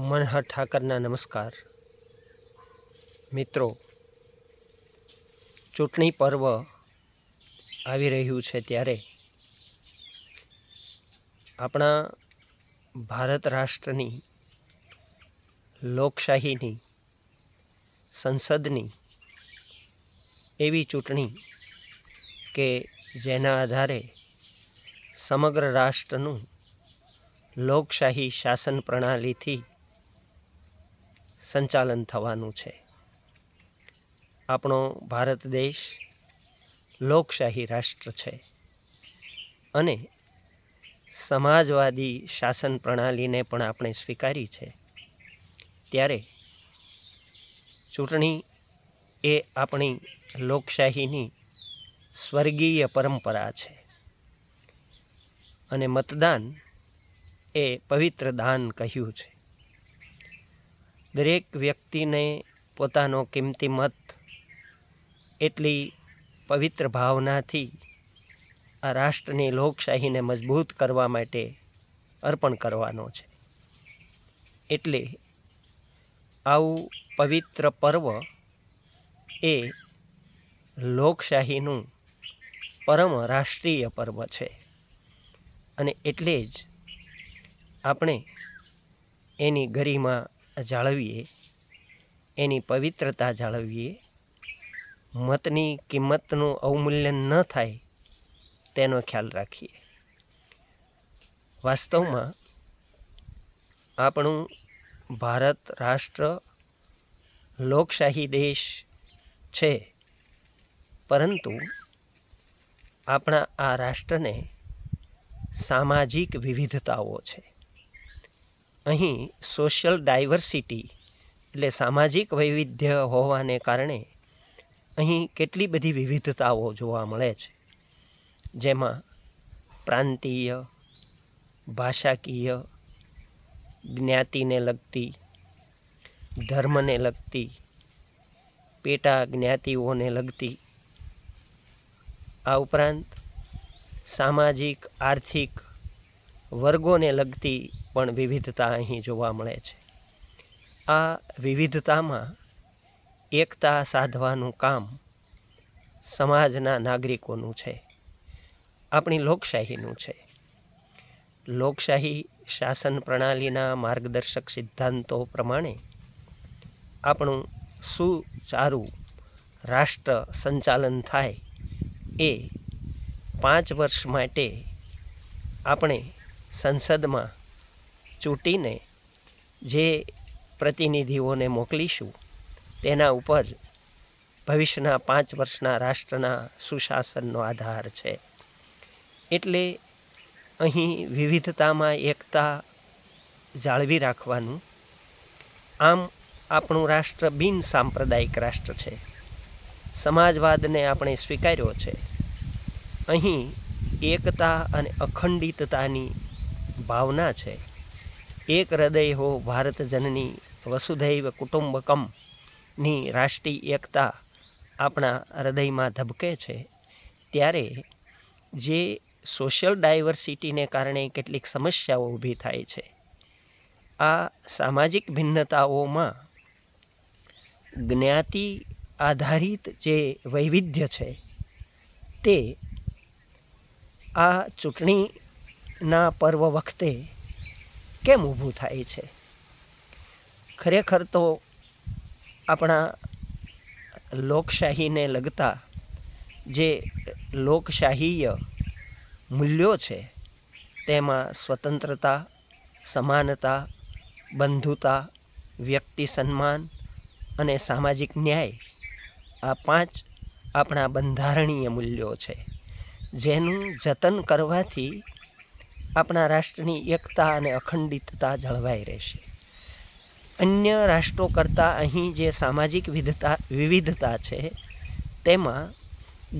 મનહર ઠાકરના નમસ્કાર. મિત્રો, ચૂંટણી પર્વ આવી રહ્યું છે ત્યારે આપણા ભારત રાષ્ટ્રની લોકશાહીની, સંસદની એવી ચૂંટણી કે જેના આધારે સમગ્ર રાષ્ટ્રનું લોકશાહી શાસન પ્રણાલીથી સંચાલન થવાનું છે. આપણો ભારત દેશ લોકશાહી રાષ્ટ્ર છે. અને સમાજવાદી શાસન પ્રણાલીને પણ આપણે સ્વીકારી છે. ત્યારે ચૂંટણી એ આપણી લોકશાહીની સ્વર્ગીય પરંપરા છે. અને મતદાન એ પવિત્ર દાન કહ્યું છે. દરેક વ્યક્તિને પોતાનો કિંમતી મત એટલી પવિત્ર ભાવનાથી આ રાષ્ટ્રની લોકશાહીને મજબૂત કરવા માટે અર્પણ કરવાનો છે. એટલે આવું પવિત્ર પર્વ એ લોકશાહીનું પરમ રાષ્ટ્રીય પર્વ છે. અને એટલે જ આપણે એની ગરિમા જાળવીએ, એની પવિત્રતા જાળવીએ, મતની કિંમતનું અવમૂલ્યન ન થાય તેનો ખ્યાલ રાખીએ. વાસ્તવમાં આપણું ભારત રાષ્ટ્ર લોકશાહી દેશ છે, પરંતુ આપણા આ રાષ્ટ્રને સામાજિક વિવિધતાઓ છે. અહીં સોશિયલ ડાયવર્સિટી એટલે સામાજિક વૈવિધ્ય હોવાને કારણે અહીં કેટલી બધી વિવિધતાઓ જોવા મળે છે. જેમાં પ્રાંતીય, ભાષાકીય, જ્ઞાતિને લગતી, ધર્મને લગતી, પેટા જ્ઞાતિઓને લગતી. આ ઉપરાંત સામાજિક, આર્થિક વર્ગોને લગતી પણ વિવિધતા અહીં જોવા મળે છે. આ વિવિધતામાં એકતા સાધવાનું કામ સમાજના નાગરિકોનું છે. આપણી લોકશાહીનું છે. લોકશાહી શાસન પ્રણાલીના માર્ગદર્શક સિદ્ધાંતો પ્રમાણે આપણું સુચારું રાષ્ટ્ર સંચાલન થાય એ પાંચ વર્ષ માટે આપણે સંસદમાં ચૂંટીને જે પ્રતિનિધિઓને મોકલીશું, તેના ઉપર ભવિષ્યના પાંચ વર્ષના રાષ્ટ્રના સુશાસનનો આધાર છે. એટલે અહીં વિવિધતામાં એકતા જાળવી રાખવાનું આમ આપણું રાષ્ટ્ર બિન સાંપ્રદાયિક રાષ્ટ્ર છે. સમાજવાદને આપણે સ્વીકાર્યો છે. અહીં એકતા અને અખંડિતતાની ભાવના છે. એક હૃદય હો ભારત જનની વસુધૈવ કુટુંબકમની રાષ્ટ્રીય એકતા આપણા હૃદયમાં ધબકે છે. ત્યારે જે સોશિયલ ડાયવર્સિટીને કારણે કેટલીક સમસ્યાઓ ઊભી થાય છે. આ સામાજિક ભિન્નતાઓમાં જ્ઞાતિ આધારિત જે વૈવિધ્ય છે તે આ ચૂંટણીના પર્વ વખતે કેમ ઊભું થાય છે? ખરેખર તો આપણા લોકશાહીને લગતા જે લોકશાહીય મૂલ્યો છે, તેમાં સ્વતંત્રતા, સમાનતા, બંધુતા, વ્યક્તિ સન્માન અને સામાજિક ન્યાય આ પાંચ આપણા બંધારણીય મૂલ્યો છે. જેનું જતન કરવાથી આપણા રાષ્ટ્રની એકતા અને અખંડિતતા જળવાઈ રહેશે. અન્ય રાષ્ટ્રો કરતાં અહીં જે સામાજિક વિધતા, વિવિધતા છે, તેમાં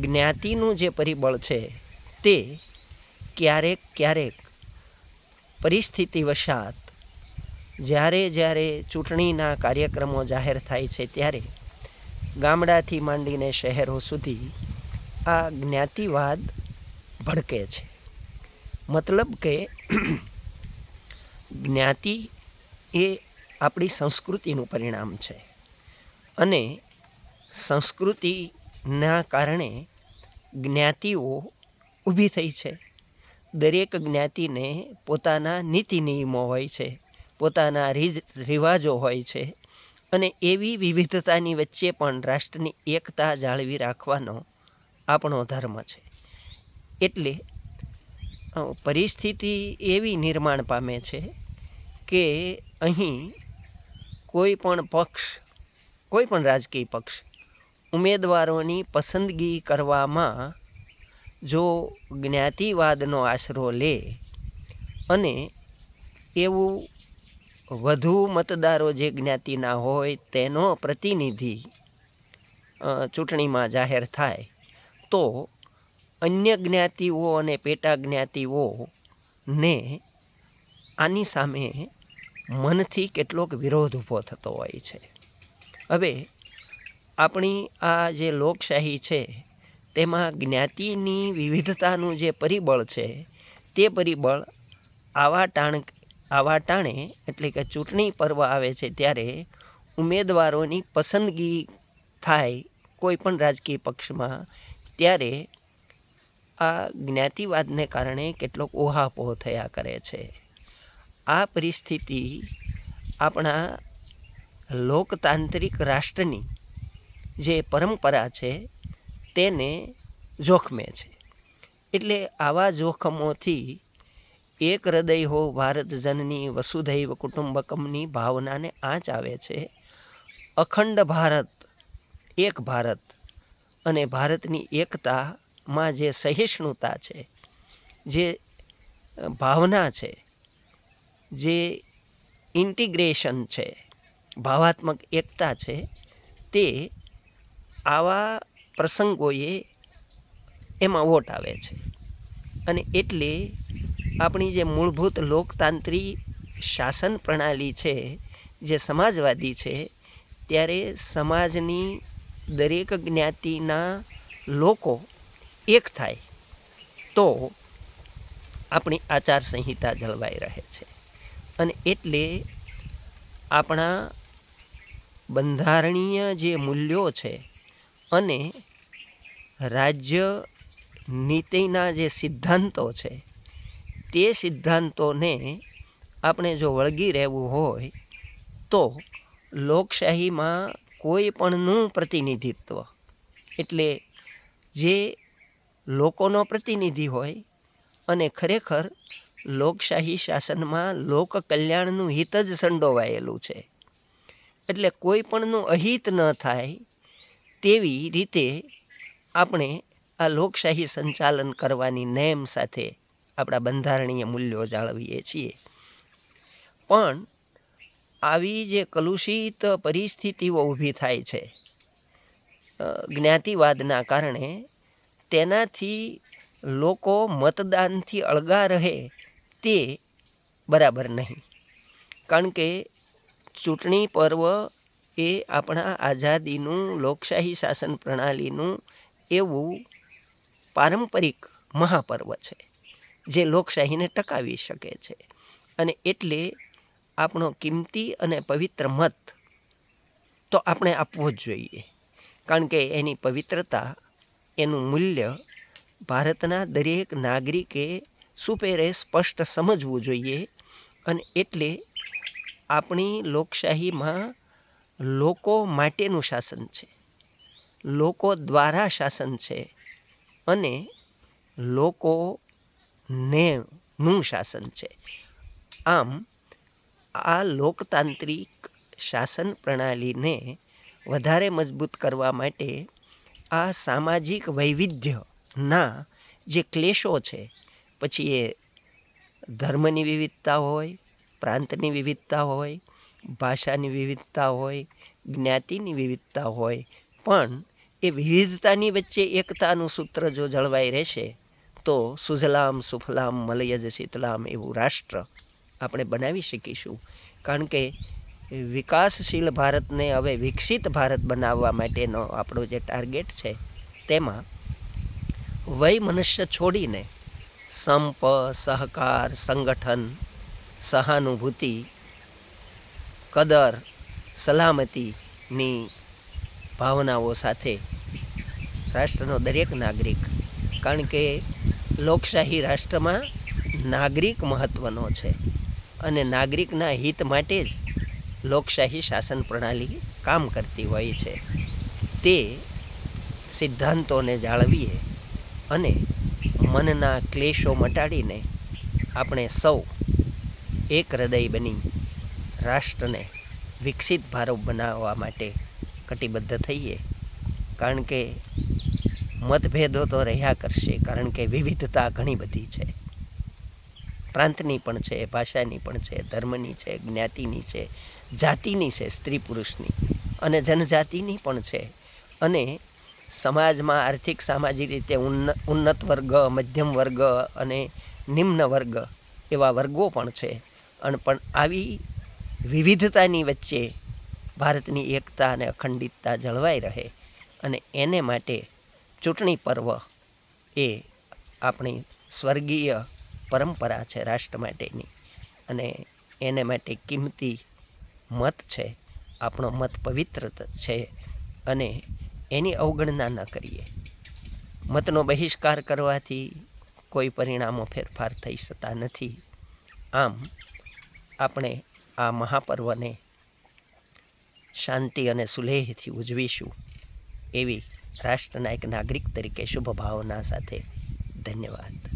જ્ઞાતિનું જે પરિબળ છે, તે ક્યારેક ક્યારેક પરિસ્થિતિ વશાત જ્યારે જ્યારે ચૂંટણીના કાર્યક્રમો જાહેર થાય છે ત્યારે ગામડાથી માંડીને શહેરો સુધી આ જ્ઞાતિવાદ ભડકે છે. મતલબ કે જ્ઞાતિ એ આપણી સંસ્કૃતિનું પરિણામ છે. અને સંસ્કૃતિના કારણે જ્ઞાતિઓ ઊભી થઈ છે. દરેક જ્ઞાતિને પોતાના નીતિ નિયમો હોય છે, પોતાના રીજ રિવાજો હોય છે અને એવી વિવિધતાની વચ્ચે પણ રાષ્ટ્રની એકતા જાળવી રાખવાનો આપણો ધર્મ છે. એટલે પરિસ્થિતિ એવી નિર્માણ પામે છે કે અહીં કોઈ પણ પક્ષ, કોઈ પણ રાજકીય પક્ષ ઉમેદવારોની પસંદગી કરવામાં જો જ્ઞાતિવાદનો આશરો લે અને એવું વધુ મતદારો જે જ્ઞાતિના હોય તેનો પ્રતિનિધિ ચૂંટણીમાં જાહેર થાય, તો અન્ય જ્ઞાતિઓ અને પેટા જ્ઞાતિઓને આની સામે મનથી કેટલોક વિરોધ ઊભો થતો હોય છે. હવે આપણી આ જે લોકશાહી છે, તેમાં જ્ઞાતિની વિવિધતાનું જે પરિબળ છે, તે પરિબળ આવા ટાણ આવા ટાણે એટલે કે ચૂંટણી પર્વ આવે છે ત્યારે ઉમેદવારોની પસંદગી થાય કોઈ પણ રાજકીય પક્ષમાં, ત્યારે આ જ્ઞાતિવાદને કારણે કેટલોક ઓહાપોહ થયા કરે છે. આ પરિસ્થિતિ આપણા લોકતાંત્રિક રાષ્ટ્રની જે પરંપરા છે તેને જોખમે છે. એટલે આવા જોખમોથી એક હૃદય હો ભારત જનની વસુધૈવ કુટુંબકમની ભાવનાને આંચ આવે છે. અખંડ ભારત, એક ભારત અને ભારતની એકતામાં જે સહિષ્ણુતા છે, જે ભાવના છે, જે ઇન્ટિગ્રેશન છે, ભાવાત્મક એકતા છે, તે આવા પ્રસંગોએ એમાં વોટ આવે છે. અને એટલે આપણી જે મૂળભૂત લોકતાંત્રિક શાસન પ્રણાલી છે, જે સમાજવાદી છે, ત્યારે સમાજની દરેક જ્ઞાતિના લોકો એક થાય, તો આપણી આચાર સંહિતા જળવાઈ રહે છે. અને એટલે આપણા બંધારણીય જે મૂલ્યો છે અને રાજ્ય નીતિના જે સિદ્ધાંતો છે, તે સિદ્ધાંતોને આપણે જો વળગી રહેવું હોય, તો લોકશાહીમાં કોઈ પણનું પ્રતિનિધિત્વ, એટલે જે લોકોનો પ્રતિનિધિ હોય અને ખરેખર લોકશાહી શાસનમાં લોક કલ્યાણનું હિત જ સંડોવાયેલું છે. એટલે કોઈ પણનું અહિત ન થાય તેવી રીતે આપણે આ લોકશાહી સંચાલન કરવાની નેમ સાથે આપણા બંધારણીય મૂલ્યો જાળવીએ છીએ. પણ આવી જે કલુષિત પરિસ્થિતિઓ ઊભી થાય છે જ્ઞાતિવાદના કારણે તેનાથી લોકો મતદાનથી અળગા રહે તે બરાબર નહીં. કારણ કે ચૂંટણી પર્વ એ આપણા આઝાદીનું લોકશાહી શાસન પ્રણાલીનું એવું પારંપરિક મહાપર્વ છે, જે લોકશાહીને ટકાવી શકે છે. અને એટલે આપણો કિંમતી અને પવિત્ર મત તો આપણે આપવો જ જોઈએ. કારણ કે એની પવિત્રતા એનું મૂલ્ય ભારતના દરેક નાગરિકે સુપેરે સ્પષ્ટ સમજવું જોઈએ અને એટલે આપણી લોકશાહીમાં લોકો માટેનું શાસન છે. લોકો દ્વારા શાસન છે અને લોકોને નું શાસન છે. આમ, આ લોકતાંત્રિક શાસન પ્રણાલીને વધારે મજબૂત કરવા માટે આ સામાજિક વૈવિધ્યના જે ક્લેશો છે, પછી એ ધર્મની વિવિધતા હોય, પ્રાંતની વિવિધતા હોય, ભાષાની વિવિધતા હોય, જ્ઞાતિની વિવિધતા હોય, પણ એ વિવિધતાની વચ્ચે એકતાનું સૂત્ર જો જળવાઈ રહેશે, તો સુજલામ, સુફલામ, મલયજ, શીતલામ એવું રાષ્ટ્ર આપણે બનાવી શકીશું. કારણ કે વિકાસશીલ ભારતને હવે વિકસિત ભારત બનાવવા માટેનો આપણો જે ટાર્ગેટ છે, તેમાં વય મનુષ્ય છોડીને સંપ, સહકાર, સંગઠન, સહાનુભૂતિ, કદર, સલામતીની ભાવનાઓ સાથે રાષ્ટ્રનો દરેક નાગરિક, કારણ કે લોકશાહી રાષ્ટ્રમાં નાગરિક મહત્ત્વનો છે અને નાગરિકના હિત માટે જ લોકશાહી શાસન પ્રણાલી કામ કરતી હોય છે. તે સિદ્ધાંતોને જાળવીએ અને મનના ક્લેશો મટાડીને આપણે સૌ એક હૃદય બની રાષ્ટ્રને વિકસિત ભારત બનાવવા માટે કટિબદ્ધ થઈએ. કારણ કે મતભેદો તો રહ્યા કરશે, કારણ કે વિવિધતા ઘણી બધી છે. પ્રાંતની પણ છે, ભાષાની પણ છે, ધર્મની છે, જ્ઞાતિની છે, જાતિની છે, સ્ત્રી પુરુષની અને જનજાતિની પણ છે. અને સમાજમાં આર્થિક, સામાજિક રીતે ઉન્ન, ઉન્નત વર્ગ, મધ્યમ વર્ગ અને નિમ્ન વર્ગ એવા વર્ગો પણ છે. અને પણ આવી વિવિધતાની વચ્ચે ભારતની એકતા અને અખંડિતતા જળવાઈ રહે અને એને માટે ચૂંટણી પર્વ એ આપણી સ્વર્ગીય પરંપરા છે રાષ્ટ્ર માટેની. અને એને માટે કિંમતી મત છે, આપણો મત પવિત્ર છે અને એની અવગણના ન કરીએ. મતનો બહિષ્કાર કરવાથી કોઈ પરિણામો ફેરફાર થઈ શકતા નથી. આમ, આપણે આ મહાપર્વને શાંતિ અને સુલેહથી ઉજવીશું એવી રાષ્ટ્રના એક નાગરિક તરીકે શુભ ભાવના સાથે ધન્યવાદ.